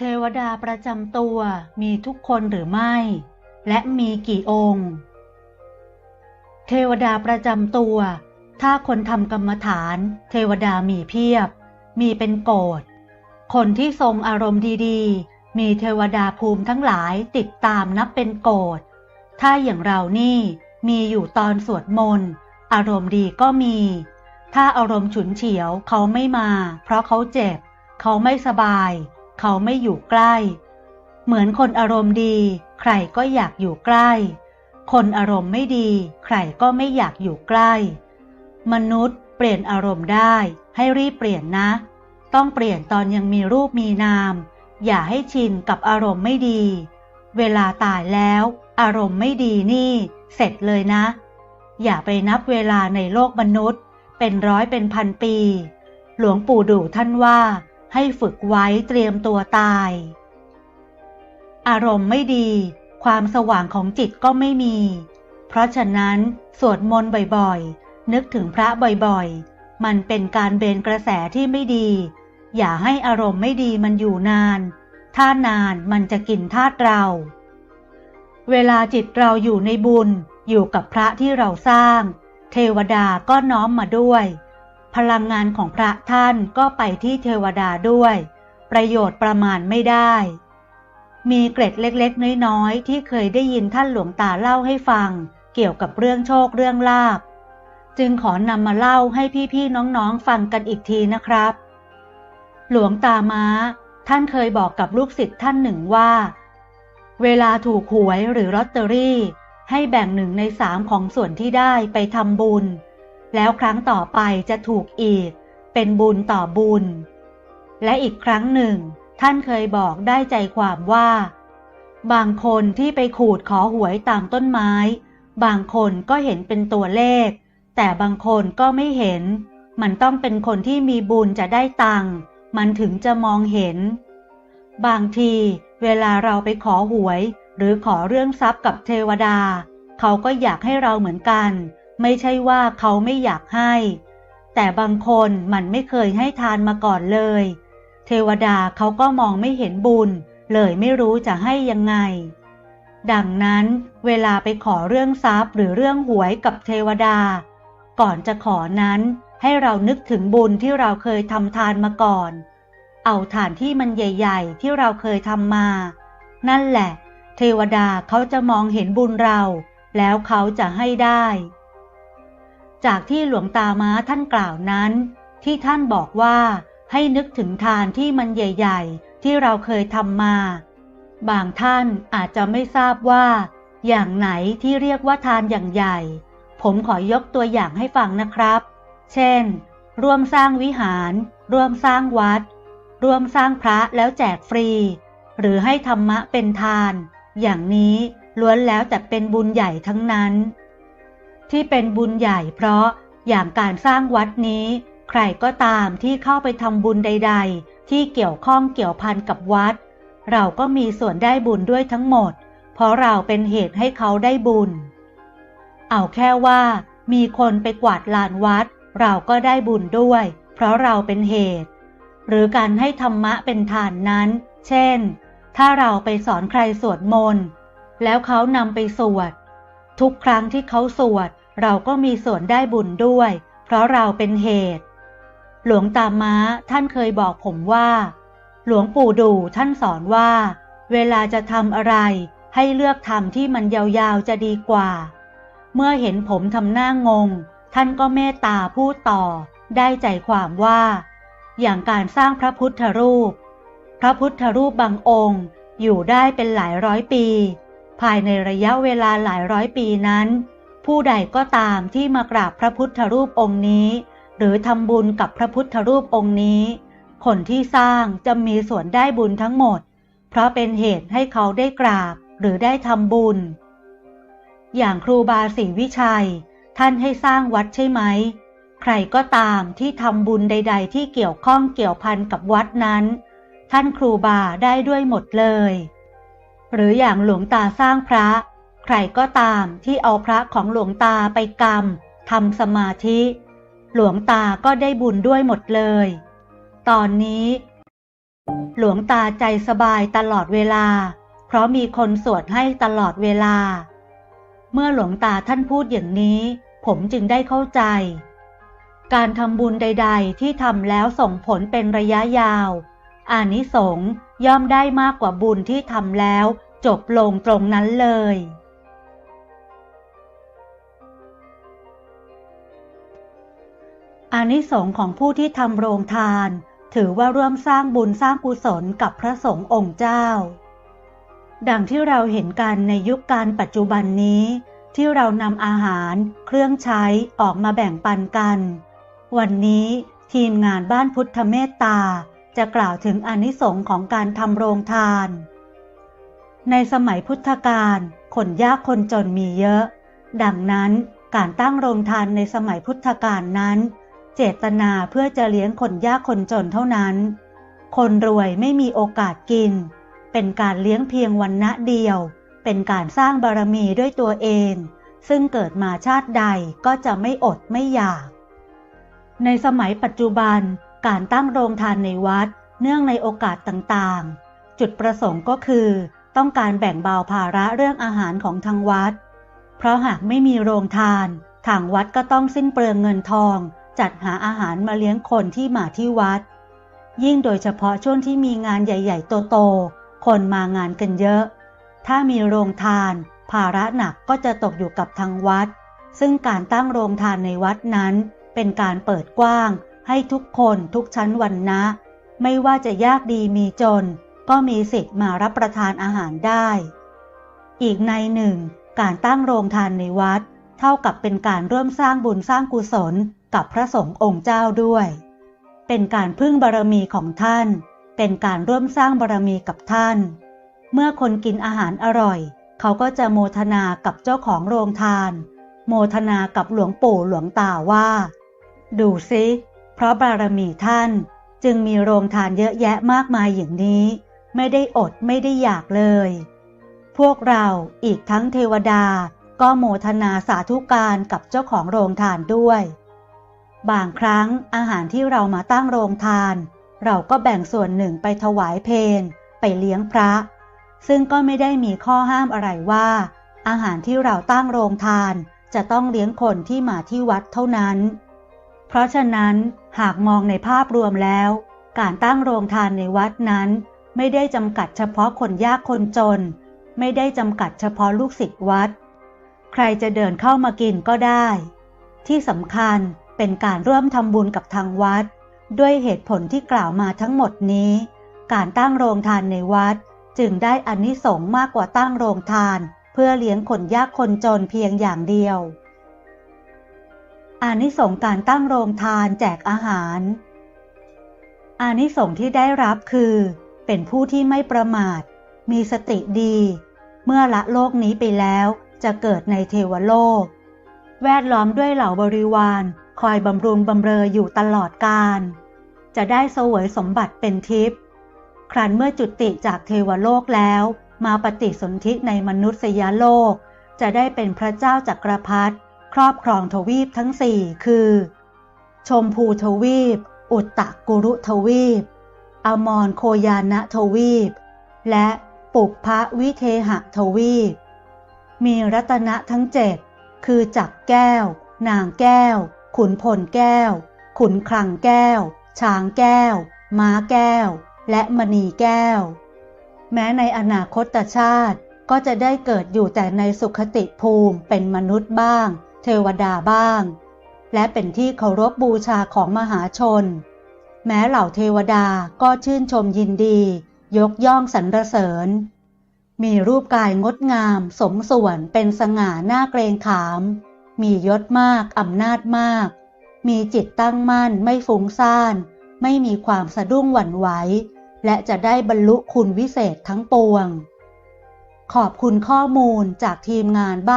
เทวดาประจำตัวมีทุกคนหรือไม่ และมีกี่องค์ เทวดาประจำตัว ถ้าคนทำกรรมฐาน เทวดามีเพียบ มีเป็นโกดคนที่ทรงอารมณ์ดีๆ มีเทวดาภูมิทั้งหลายติดตามนับเป็นโกดถ้าอย่างเรานี่มีอยู่ตอนสวดมนต์อารมณ์ดีก็มี ถ้าอารมณ์ฉุนเฉียวเขาไม่มา เพราะเขาเจ็บ เขาไม่สบาย เขาไม่อยู่ใกล้ เหมือนคนอารมณ์ดี ใครก็อยากอยู่ใกล้ คนอารมณ์ไม่ดี ใครก็ไม่อยากอยู่ใกล้ มนุษย์เปลี่ยนอารมณ์ได้ ให้รีบเปลี่ยนนะ ต้องเปลี่ยนตอนยังมีรูปมีนาม อย่าให้ชินกับอารมณ์ไม่ดี เวลาตายแล้ว อารมณ์ไม่ดีนี่ เสร็จเลยนะ อย่าไปนับเวลาในโลกมนุษย์ เป็นร้อยเป็นพันปี หลวงปู่ดูท่านว่า ให้ฝึกไว้เตรียมตัวตาย อารมณ์ไม่ดี ความสว่างของจิตก็ไม่มี เพราะฉะนั้นสวดมนต์บ่อยๆ นึกถึงพระบ่อยๆ มันเป็นการเบนกระแสที่ไม่ดี อย่าให้อารมณ์ไม่ดีมันอยู่นาน ถ้านานมันจะกินธาตุเรา เวลาจิตเราอยู่ในบุญอยู่กับพระที่เราสร้าง เทวดาก็น้อมมาด้วย พลังงานของพระท่านก็ไปที่เทวดาด้วย ประโยชน์ประมาณไม่ได้ มีเกร็ดเล็กๆ น้อยๆ ที่เคยได้ยินท่านหลวงตาเล่าให้ฟัง เกี่ยวกับเรื่องโชคเรื่องลาบ จึงขอนำมาเล่าให้พี่ๆน้องๆฟังกันอีกทีนะครับ หลวงตาม้า ท่านเคยบอกกับลูกศิษย์ท่านหนึ่งว่า เวลาถูกหวยหรือลอตเตอรี่ ให้แบ่งหนึ่งในสามของส่วนที่ได้ไปทำบุญ แล้วครั้งต่อไปจะถูกอีก เป็นบุญต่อบุญ และอีกครั้งหนึ่ง ท่านเคยบอกได้ใจความว่า บางคนที่ไปขูดขอหวยตามต้นไม้ บางคนก็เห็นเป็นตัวเลข แต่บางคนก็ไม่เห็น มันต้องเป็นคนที่มีบุญจะได้ตังค์มันถึงจะมองเห็น บางทีเวลาเราไปขอหวย หรือขอเรื่องทรัพย์กับเทวดา เขาก็อยากให้เราเหมือนกัน ไม่ใช่ว่าเขาไม่อยากให้ แต่บางคนมันไม่เคยให้ทานมาก่อนเลย เทวดาเขาก็มองไม่เห็นบุญ เลยไม่รู้จะให้ยังไง ดังนั้นเวลาไปขอเรื่องทรัพย์หรือเรื่องหวยกับเทวดา ก่อนจะขอนั้นให้เรานึกถึงบุญที่เราเคยทำทานมาก่อน เอาฐานที่มันใหญ่ ๆ ที่เราเคยทำมา นั่นแหละ เทวดาเขาจะมองเห็นบุญเรา แล้วเขาจะให้ได้ จากที่หลวงตาม้าท่านกล่าวนั้น ที่ท่านบอกว่าให้นึกถึงทานที่มันใหญ่ ๆ ที่เราเคยทำมา บางท่านอาจจะไม่ทราบว่า อย่างไหนที่เรียกว่าทานอย่างใหญ่ ผมขอยกตัวอย่างให้ฟังนะครับ เช่น ร่วมสร้างวิหาร ร่วมสร้างวัด ร่วมสร้างพระแล้วแจกฟรี หรือให้ธรรมะเป็นทาน อย่างนี้ล้วนแล้วแต่เป็นบุญใหญ่ทั้งนั้น ที่เป็นบุญใหญ่เพราะอย่างการสร้างวัดนี้ ใครก็ตามที่เข้าไปทำบุญใด ๆ ที่เกี่ยวข้องเกี่ยวพันกับวัด เราก็มีส่วนได้บุญด้วยทั้งหมด เพราะเราเป็นเหตุให้เขาได้บุญ เอาแค่ว่า มีคนไปกวาดลานวัด เราก็ได้บุญด้วย เพราะเราเป็นเหตุ หรือการให้ธรรมะเป็นทานนั้น เช่น ถ้าเราไปสอนใครสวดมนต์แล้วเขานำไปสวด ทุกครั้งที่เขาสวด เราก็มีส่วนได้บุญด้วย เพราะเราเป็นเหตุ หลวงตาม้าท่านเคยบอกผมว่า หลวงปู่ดูท่านสอนว่า เวลาจะทำอะไร ให้เลือกทำที่มันยาวๆจะดีกว่า เมื่อเห็นผมทำหน้างง ท่านก็เมตตาพูดต่อ ได้ใจความว่า อย่างการสร้างพระพุทธรูป พระพุทธรูปบางองค์อยู่ได้เป็นหลายร้อยปี ภายในระยะเวลาหลายร้อยปีนั้น ผู้ใดก็ตามที่มากราบพระพุทธรูปองค์นี้ หรือทำบุญกับพระพุทธรูปองค์นี้ คนที่สร้างจะมีส่วนได้บุญทั้งหมด เพราะเป็นเหตุให้เขาได้กราบหรือได้ทำบุญ อย่างครูบาศรีวิชัย ท่านให้สร้างวัดใช่ไหม ใครก็ตามที่ทำบุญใด ๆ ที่เกี่ยวข้องเกี่ยวพันกับวัดนั้น ท่านครูบาได้ด้วยหมดเลย หรืออย่างหลวงตาสร้างพระ ใครก็ตามที่เอาพระของหลวงตาไปกรรมทำสมาธิ หลวงตาก็ได้บุญด้วยหมดเลย ตอนนี้ หลวงตาใจสบายตลอดเวลา เพราะมีคนสวดให้ตลอดเวลา เมื่อหลวงตาท่านพูดอย่างนี้ ผมจึงได้เข้าใจ การทำบุญใด ๆ ที่ทำแล้วส่งผลเป็นระยะยาวอานิสงส์ ย่อมได้มากกว่าบุญที่ทำแล้ว จบลงตรงนั้นเลย อานิสงส์ของผู้ที่ทำโรงทาน ถือว่าร่วมสร้างบุญสร้างกุศลกับพระสงฆ์องค์เจ้า ดังที่เราเห็นกันในยุคการปัจจุบันนี้ ที่เรานำอาหาร เครื่องใช้ออกมาแบ่งปันกัน วันนี้ทีมงานบ้านพุทธเมตตา จะกล่าวถึงอนิสงส์ของการทำโรงทาน ในสมัยพุทธกาลคนยากคนจนมีเยอะ ดังนั้นการตั้งโรงทานในสมัยพุทธกาลนั้น เจตนาเพื่อจะเลี้ยงคนยากคนจนเท่านั้น คนรวยไม่มีโอกาสกิน เป็นการเลี้ยงเพียงวันณะเดียว เป็นการสร้างบารมีด้วยตัวเอง ซึ่งเกิดมาชาติใดก็จะไม่อดไม่อยาก ในสมัยปัจจุบัน การตั้งโรงทานในวัด เนื่องในโอกาสต่างๆ จุดประสงค์ก็คือ ต้องการแบ่งเบาภาระเรื่องอาหารของทางวัด เพราะหากไม่มีโรงทาน ทางวัดก็ต้องสิ้นเปลืองเงินทอง จัดหาอาหารมาเลี้ยงคนที่มาที่วัด ยิ่งโดยเฉพาะช่วงที่มีงานใหญ่ๆโตๆคนมางานกันเยอะ ถ้ามีโรงทาน ภาระหนักก็จะตกอยู่กับทางวัด ซึ่งการตั้งโรงทานในวัดนั้น เป็นการเปิดกว้าง ให้ทุกคนทุกชั้นวรรณะไม่ว่าจะยากดีมีจน ก็มีสิทธิ์มารับประทานอาหารได้ อีกในหนึ่ง การตั้งโรงทานในวัด เท่ากับเป็นการร่วมสร้างบุญสร้างกุศลกับพระสงฆ์องค์เจ้าด้วย เป็นการพึ่งบารมีของท่าน เป็นการร่วมสร้างบารมีกับท่าน เมื่อคนกินอาหารอร่อย เขาก็จะโมทนากับเจ้าของโรงทาน โมทนากับหลวงปู่หลวงตาว่า ดูซิ เพราะบารมีท่านจึงมีโรงทานเยอะแยะมากมายอย่างนี้ ไม่ได้อดไม่ได้อยากเลย พวกเราอีกทั้งเทวดาก็โมทนาสาธุการกับเจ้าของโรงทานด้วย บางครั้งอาหารที่เรามาตั้งโรงทาน เราก็แบ่งส่วนหนึ่งไปถวายเพนไปเลี้ยงพระ ซึ่งก็ไม่ได้มีข้อห้ามอะไรว่า อาหารที่เราตั้งโรงทานจะต้องเลี้ยงคนที่มาที่วัดเท่านั้น เพราะฉะนั้นหากมองในภาพรวมแล้ว การตั้งโรงทานในวัดนั้น ไม่ได้จำกัดเฉพาะคนยากคนจน ไม่ได้จำกัดเฉพาะลูกศิษย์วัด ใครจะเดินเข้ามากินก็ได้ ที่สำคัญเป็นการร่วมทำบุญกับทางวัด ด้วยเหตุผลที่กล่าวมาทั้งหมดนี้ การตั้งโรงทานในวัด จึงได้อานิสงส์มากกว่าตั้งโรงทาน เพื่อเลี้ยงคนยากคนจนเพียงอย่างเดียว อานิสงการตั้งโรงทานแจกอาหาร อานิสงที่ได้รับคือ เป็นผู้ที่ไม่ประมาท มีสติดี เมื่อละโลกนี้ไปแล้วจะเกิดในเทวโลก แวดล้อมด้วยเหล่าบริวารคอยบำรุงบำเรออยู่ตลอดกาลจะได้เสวยสมบัติเป็นทิพย์ครั้นเมื่อจุติจากเทวโลกแล้ว มาปฏิสนธิในมนุษยโลก จะได้เป็นพระเจ้าจักรพรรดิ ครอบครองทวีปทั้งสี่คือ ชมพูทวีป อุตตะกุรุทวีป อมรโคยานะทวีป และปุพพวิเทหะทวีป มีรัตนะทั้งเจ็ดคือจักรแก้ว นางแก้ว ขุนพลแก้ว ขุนคลังแก้ว ช้างแก้ว ม้าแก้ว และมณีแก้ว แม้ในอนาคตชาติก็จะได้เกิดอยู่แต่ในสุขติภูมิเป็นมนุษย์บ้าง เทวดาบ้าง และเป็นที่เคารพบูชาของมหาชน แม้เหล่าเทวดาก็ชื่นชมยินดี ยกย่องสรรเสริญ มีรูปกายงดงาม สมส่วนเป็นสง่าหน้าเกรงขาม มียศมากอำนาจมาก มีจิตตั้งมั่นไม่ฟุ้งซ่าน ไม่มีความสะดุ้งหวั่นไหวและจะได้บรรลุคุณวิเศษทั้งปวง ขอบคุณข้อมูลจากทีมงานบ้าน